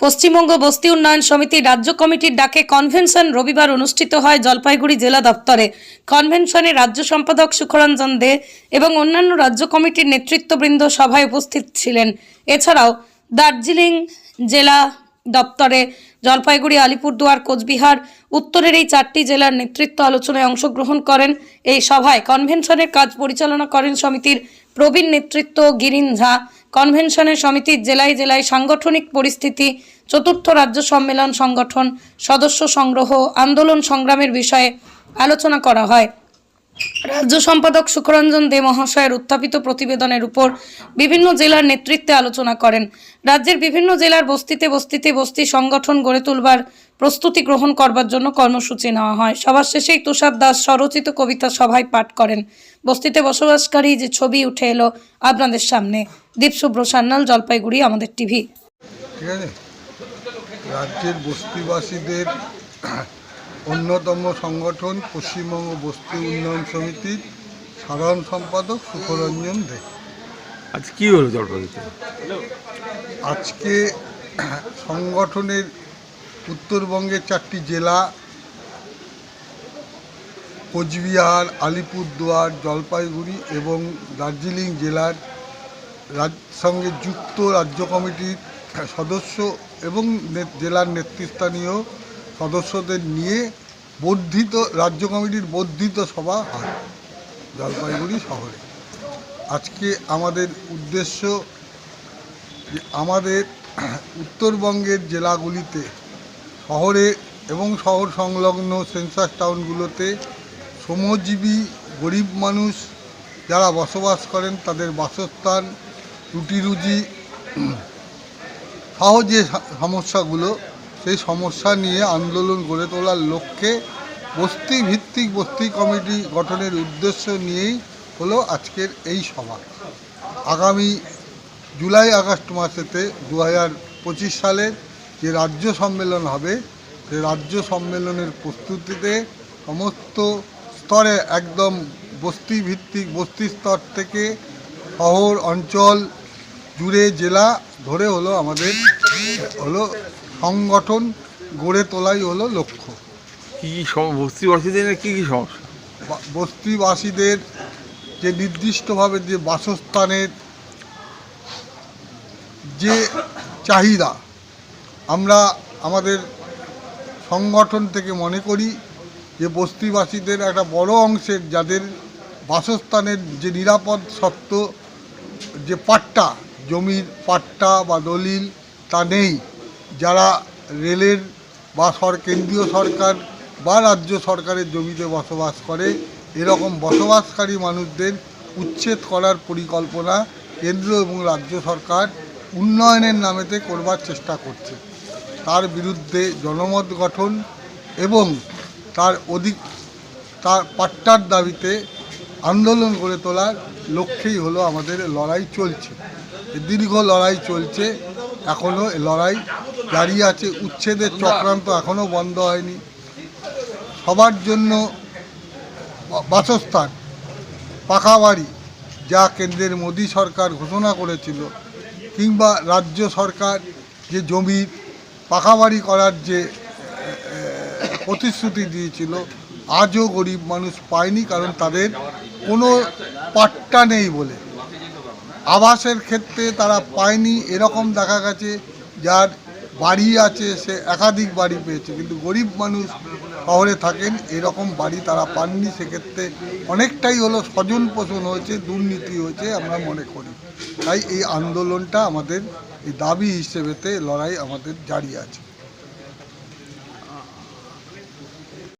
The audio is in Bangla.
পশ্চিমবঙ্গ বস্তি উন্নয়ন সমিতির রাজ্য কমিটির ডাকে কনভেনশন রবিবার অনুষ্ঠিত হয় জলপাইগুড়ি জেলা দপ্তরে। কনভেনশনে রাজ্য সম্পাদক সুখরঞ্জন দে এবং অন্যান্য রাজ্য কমিটির নেতৃত্ববৃন্দ সভায় উপস্থিত ছিলেন। এছাড়াও দার্জিলিং জেলা দপ্তরে জলপাইগুড়ি, আলিপুরদুয়ার, কোচবিহার, উত্তরের এই চারটি জেলার নেতৃত্ব আলোচনায় অংশগ্রহণ করেন। এই সভায় কনভেনশনের কাজ পরিচালনা করেন সমিতির প্রবীণ নেতৃত্ব গিরিন ঝা। কনভেনশনের সমিতির জেলায় জেলায় সাংগঠনিক পরিস্থিতি, চতুর্থ রাজ্য সম্মেলন সংগঠন, সদস্য সংগ্রহ, আন্দোলন সংগ্রামের বিষয়ে আলোচনা করা হয়। রাজ্য সম্পাদক সুখরঞ্জন দে মহাশয়ের উত্থাপিত প্রতিবেদনের উপর বিভিন্ন জেলার নেতৃত্বে আলোচনা করেন। রাজ্যের বিভিন্ন জেলার বস্তিতে বস্তিতে বস্তি সংগঠন গড়ে তুলবার প্রস্তুতি গ্রহণ করবার জন্য কর্মসূচি নেওয়া হয়। সবার শেষেই তুষার দাস স্বরচিত কবিতা সভায় পাঠ করেন। বস্তিতে বসবাসকারী যে ছবি উঠে এলো আপনাদের সামনে। দীপশুভ্র সান্যাল, জলপাইগুড়ি, আমাদের টিভি। ঠিক আছে? রাজ্যের বস্তিবাসীদের অন্যতম সংগঠন পশ্চিমবঙ্গ বস্তি উন্নয়ন সমিতির সাধারণ সম্পাদক সুখরঞ্জন দে। আজ কি হলো জলপাইগুড়িতে? আজকে সংগঠনের উত্তরবঙ্গের চারটি জেলা কোচবিহার আলিপুরদুয়ার জলপাইগুড়ি এবং দার্জিলিং জেলার সঙ্গে যুক্ত রাজ্য কমিটির সদস্য এবং জেলার নেতৃস্থানীয় সদস্যদের নিয়ে বর্ধিত, রাজ্য কমিটির বর্ধিত সভা হয় জলপাইগুড়ি শহরে। আজকে আমাদের উদ্দেশ্য যে আমাদের উত্তরবঙ্গের জেলাগুলিতে শহরে এবং শহর সংলগ্ন সেন্সাস টাউনগুলোতে শ্রমজীবী, গরিব মানুষ যারা বসবাস করেন তাদের বাসস্থান রুটি রুজি সহ যে সা- সমস্যাগুলো সেই সমস্যা নিয়ে আন্দোলন গড়ে তোলার লক্ষ্যে বস্তি ভিত্তিক বস্তি কমিটি গঠনের উদ্দেশ্য নিয়েই হলো আজকের এই সভা। আগামী জুলাই আগস্ট মাসেতে দু হাজার পঁচিশ সালের যে রাজ্য সম্মেলন হবে, সে রাজ্য সম্মেলনের প্রস্তুতিতে সমস্ত স্তরে একদম বস্তি ভিত্তিক বস্তি স্তর থেকে শহর, অঞ্চল জুড়ে জেলা ধরে হলো আমাদের, হলো সংগঠন গড়ে তোলাই হলো লক্ষ্য। কি কি বস্তিবাসীদের কি কি সমস্যা? বস্তিবাসীদের যে নির্দিষ্টভাবে যে বাসস্থানের যে চাহিদা আমরা আমাদের সংগঠন থেকে মনে করি যে বস্তিবাসীদের একটা বড় অংশের যাদের বাসস্থানের যে নিরাপদ সত্ত্ব যে পাট্টা জমির পাট্টা বা দলিল তা নেই। যারা রেলের বা সর, কেন্দ্রীয় সরকার বা রাজ্য সরকারের জমিতে বসবাস করে, এরকম বসবাসকারী মানুষদের উচ্ছেদ করার পরিকল্পনা কেন্দ্র এবং রাজ্য সরকার উন্নয়নের নামেতে করবার চেষ্টা করছে। তার বিরুদ্ধে জনমত গঠন এবং তার অধিক, তার পাট্টার দাবিতে আন্দোলন গড়ে তোলার লক্ষ্যেই হলো আমাদের লড়াই চলছে। দীর্ঘ লড়াই চলছে। এখনও লড়াই জারি আছে, উচ্ছেদের চক্রান্ত এখনও বন্ধ হয়নি। সবার জন্য বাসস্থান, পাকা বাড়ি, যা কেন্দ্রের মোদী সরকার ঘোষণা করেছিল, কিংবা রাজ্য সরকার যে জমির পাকা বাড়ি করার যে প্রতিশ্রুতি দিয়েছিল, আজও গরিব মানুষ পায়নি, কারণ তাদের কোনো পাট্টা নেই বলে। আবাসের ক্ষেত্রে তারা পায়নি। এরকম দেখা গেছে, যার বাড়ি আছে, সে একাধিক বাড়ি পেয়েছে। কিন্তু গরিব মানুষ শহরে থাকেন, এরকম বাড়ি তারা পাননি। সেক্ষেত্রে অনেকটাই হলো স্বজন পোষণ হয়েছে, দুর্নীতি হয়েছে আমরা মনে করি। তাই এই আন্দোলনটা আমাদের এই দাবি হিসেবেতে লড়াই আমাদের জারি আছে।